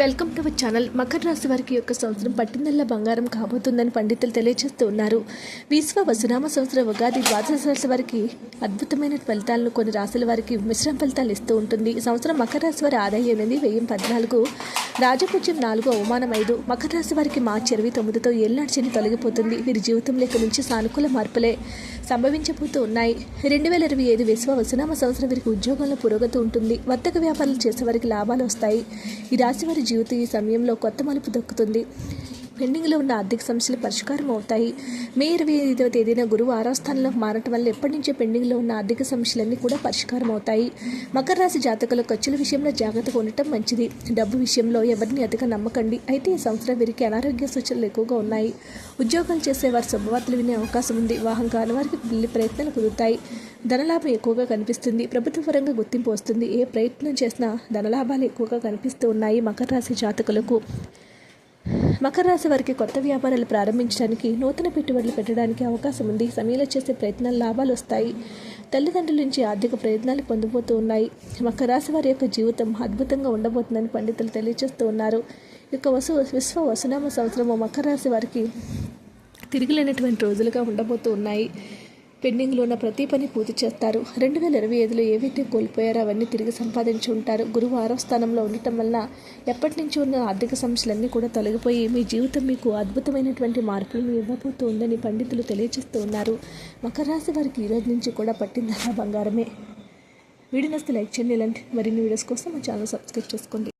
Welcome to our channel. Makar రాశి వారికి యొక్క సంవత్సరం పట్టిందల్లా బంగారం కాబోతుందని పండితులు తెలియజేస్తూ ఉన్నారు. విశ్వ వసునామ సంవత్సరం ఉగాది ద్వాదశ రాశి వారికి అద్భుతమైన ఫలితాలను కొన్ని రాశుల వారికి మిశ్రమ ఫలితాలు ఇస్తూ ఉంటుంది. ఈ సంవత్సరం మకర రాశి వారి ఆదాయం ఎనిమిది వెయ్యి పద్నాలుగు రాజపూజ్యం నాలుగు అవమానం ఐదు. మకర రాశి వారికి మార్చి ఇరవై తొమ్మిదితో ఏళ్ళనాడు శని తొలగిపోతుంది. వీరి జీవితం లేక నుంచి సానుకూల మార్పులే సంభవించబోతూ ఉన్నాయి. రెండు వేల ఇరవై ఐదు విశ్వ వసునామ సంవత్సరం వీరికి ఉద్యోగంలో పురోగతి ఉంటుంది. వర్తక వ్యాపారాలు చేసే వారికి లాభాలు వస్తాయి. ఈ రాశి వారి జీవితం ఈ సమయంలో కొత్త మలుపు దక్కుతుంది. పెండింగ్లో ఉన్న ఆర్థిక సమస్యలు పరిష్కారం అవుతాయి. మే ఇరవై ఐదవ తేదీన గురువు ఆరో స్థానంలో మారటం వల్ల ఎప్పటి నుంచో పెండింగ్లో ఉన్న ఆర్థిక సమస్యలన్నీ కూడా పరిష్కారం అవుతాయి. మకర రాశి జాతకుల ఖర్చుల విషయంలో జాగ్రత్తగా ఉండటం మంచిది. డబ్బు విషయంలో ఎవరిని అతిగా నమ్మకండి. అయితే ఈ సంవత్సరం వీరికి అనారోగ్య సూచనలు ఎక్కువగా ఉన్నాయి. ఉద్యోగాలు చేసే వారి శుభవార్తలు వినే అవకాశం ఉంది. వాహనం కాని వారికి పెళ్ళి ప్రయత్నాలు కుదురుతాయి. ధనలాభం ఎక్కువగా కనిపిస్తుంది. ప్రభుత్వ పరంగా గుర్తింపు వస్తుంది. ఏ ప్రయత్నం చేసినా ధనలాభాలు ఎక్కువగా కనిపిస్తూ ఉన్నాయి మకర రాశి జాతకులకు. మకర రాశి వారికి కొత్త వ్యాపారాలు ప్రారంభించడానికి నూతన పెట్టుబడులు పెట్టడానికి అవకాశం ఉంది. సమయంలో చేసే ప్రయత్నాలు లాభాలు వస్తాయి. తల్లిదండ్రుల నుంచి ఆర్థిక ప్రయత్నాలు పొందబోతూ ఉన్నాయి. మకర రాశి వారి యొక్క జీవితం అద్భుతంగా ఉండబోతుందని పండితులు తెలియజేస్తూ ఉన్నారు. యొక్క వసు విశ్వ వసునామ సంవత్సరము మకర రాశి వారికి తిరిగిలేనటువంటి రోజులుగా ఉండబోతూ ఉన్నాయి. పెండింగ్లో ఉన్న ప్రతి పని పూర్తి చేస్తారు. రెండు వేల ఇరవై ఐదులో ఏవైతే కోల్పోయారో అవన్నీ తిరిగి సంపాదించి ఉంటారు. గురువు ఆరో స్థానంలో ఉండటం వల్ల ఎప్పటి నుంచి ఉన్న ఆర్థిక సమస్యలన్నీ కూడా తొలగిపోయి మీ జీవితం మీకు అద్భుతమైనటువంటి మార్పులను ఇవ్వబోతూ ఉందని పండితులు తెలియజేస్తూ ఉన్నారు. మకర రాశి వారికి ఈ రోజు నుంచి కూడా పట్టిందల్లా బంగారమే. వీడియోస్ లైక్ చేయండి ఇలాంటి మరిన్ని వీడియోస్ కోసం మా ఛానల్ సబ్స్క్రైబ్ చేసుకోండి.